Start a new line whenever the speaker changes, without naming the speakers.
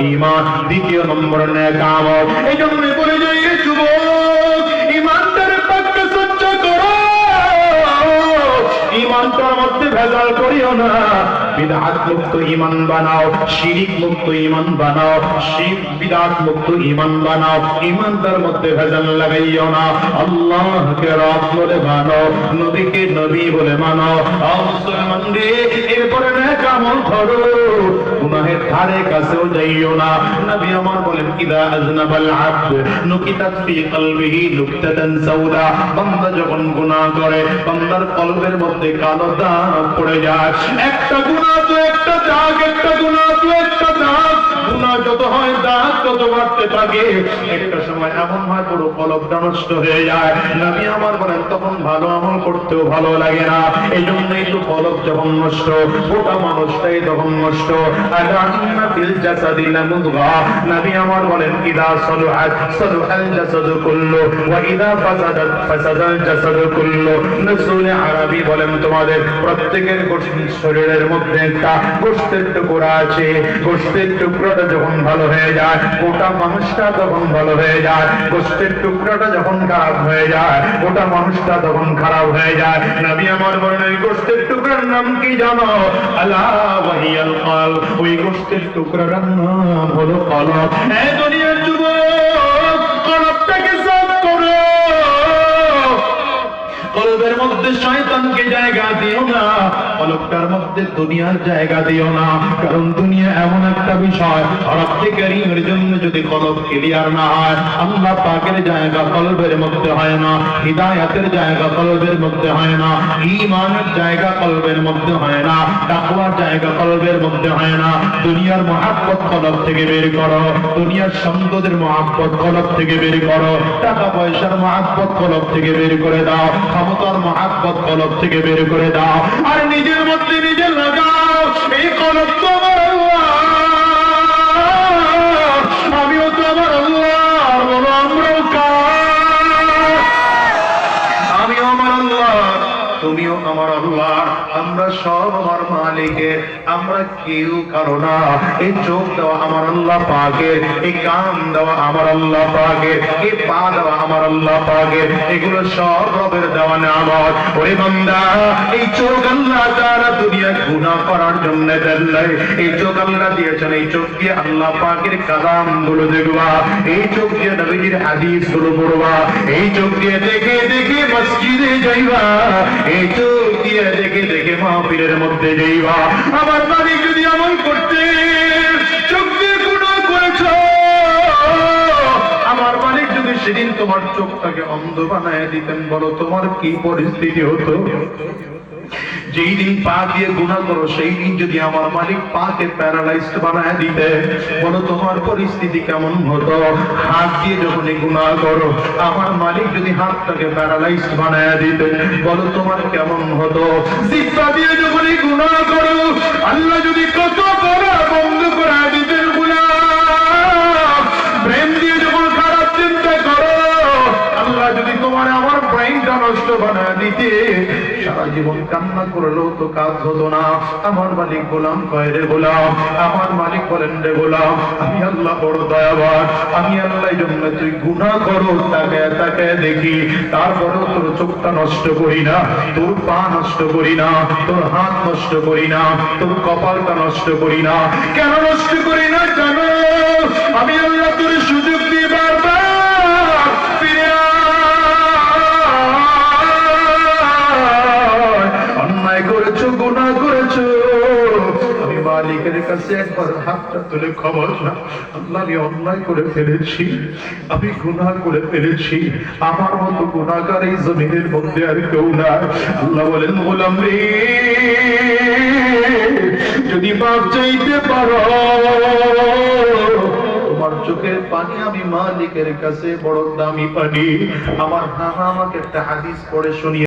ঈমান দ্বিতীয় নম্বর নেক এই জন্য বলে যাই যুবক ঈমানদার পক্ষে সহ্য করো। ইমানটার মধ্যে ভেজাল করিও না। বিদআত মুক্ত ঈমান বানাও মধ্যে ভেজাল না। এরপরে নেক আমল করো। গুনাহের ধারে কাছেও যাইও না। নবী আমার বলেন, ইদা আজনাবাল আবদ, নুকিতাত ফি কলবিহি নুকতাতান সাউদা। বান্দা যখন গুনাহ করে, বান্দার কলবের মধ্যে কালো দাগ পড়ে যায়। একটা গুনাহ তো একটা বাড়তে থাকে, একটা সময় এমন হয় পুরো কলবটা নষ্ট হয়ে যায়। নবী আমার বলেন, তখন ভালো আমল করতেও ভালো লাগে না। এই জন্যই তো কলব যখন নষ্ট, গোটা মানুষটাই তখন নষ্ট। নবী আমার বলেন, ইদা সালুহাত, সালুহাল জাসাদু কুল্লু, ওয়া ইদা ফাসাদাত, ফাসাদাল জাসাদু কুল্লু। নসুল আরবি বলেন তোমাদের, প্রত্যেকের শরীরের মধ্যে একটা গোষ্ঠের টুকরা আছে। গোষ্ঠের টুকরাটা যখন ভালো হয়ে যায়, গোটা মানুষটা তখন ভালো হয়ে যায়। গোষ্ঠের টুকরাটা যখন খারাপ হয়ে যায় ওটা মানুষটা তখন খারাপ হয়ে যায়। নবী আমার বলেন ওই গোষ্ঠের টুকরার নাম কি জানো? আল্লাহ কল। ওই গোষ্ঠের টুকরার নাম হলো কলম হ্যাঁ দুনিয়ার যুবক, কলবটাকে মধ্যে শয়তানকে জায়গা দিও না। কলবটার মধ্যে দুনিয়ার জায়গা দিও না। কারণ দুনিয়া এমন একটা বিষয়, রব্বে কারীমের জন্য যদি কলব ক্লিয়ার না হয়, আল্লাহ পাকের জায়গা কলবের মধ্যে হয় না, হিদায়াতের জায়গা কলবের মধ্যে হয় না, ঈমানের জায়গা কলবের মধ্যে হয় না, তাকওয়ার জায়গা কলবের মধ্যে হয় না। দুনিয়ার মহাব্বত কলব থেকে বের করো, দুনিয়ার সম্পদের মহাব্বত কলব থেকে বের করো, টাকা পয়সার মহাব্বত কলব থেকে বের করে দাও, ক্ষমতার মহাব্বত কলব থেকে বের করে দাও। আর নিজের মধ্যে নিজের লাগাও। এই কলব সব আমার মালিকের, আমরা কেউ কারও না। এই চোখ দেওয়া আমার আল্লাহ পাকে এই কান দেওয়া আমার আল্লাহ পাকে এই পা দেওয়া আমার আল্লাহ পাকে এগুলো সব রবের দেওয়া নামত ওরে বান্দা, এই চোখ আল্লাহ তারা দুনিয়া গুনাহ করার জন্য দেন নাই। এই চোখ আল্লাহ দিয়েছেন, এই চোখ দিয়ে আল্লাহ পাকের কালামগুলো দেখবা। এই চোখ দিয়ে নবীজির হাদিসগুলো পড়বা। এই চোখ দিয়ে দেখে দেখে মসজিদে যাইবা। এই চোখ দিয়ে দেখে দেখে মাহফিলের মধ্যে যাইবা আমার মালিক যদি আমল করতে, চোখ দিয়ে আমার মালিক যদি সেদিন তোমার চোখটাকে অন্ধ বানায় দিতেন বলো, তোমার কি পরিস্থিতি হতো? যেই দিন পা দিয়ে গুণা করো, সেই দিন যদি আমার মালিক পাকে প্যারালাইজড বানায় দিতে, বলো তোমার পরিস্থিতি কেমন হতো? হাত দিয়ে যখনই গুণা করো, আমার মালিক যদি হাতটাকে প্যারালাইজড বানায় দিতে, বলো তোমার কেমন হতো? দিয়ে যখনই গুণা করো, আল্লাহ যদি কত নষ্ট বানা দিতে। সারা জীবন কান্না করলেও তো কাজ হতো না। আমার মালিক গোলাম কয় রে গোলাম। আমার মালিক বলেন রে গোলাম, আমি আল্লাহ বড় দয়াবান। আমি আল্লাহ জন্য তুই গুণা করো তাকে তাকে দেখি। তারপরেও তোর চোখটা নষ্ট করি না, তোর পা নষ্ট করি না, তোর হাত নষ্ট করি না, তোর কপালটা নষ্ট করি না। কেন নষ্ট করি না জানো? আমি আল্লাহ তোর সুযোগ দিয়ে বারবার মালিকের কাছে একবার হাতটা তুলে খবর না আল্লাহ, আমি অন্যায় করে ফেলেছি। আমি গুনাহ করে ফেলেছি। আমার মতো গুনাহগার এই জমিনের মধ্যে আর কেউ না আল্লাহ বলেন গোলাম রে যদি বাপ চাইতে পারো চোখের পানি আমি মালিকের কাছে বড় দামি পানি। আমার নানা আমাকে একটা হাদিস পড়ে শুনিয়ে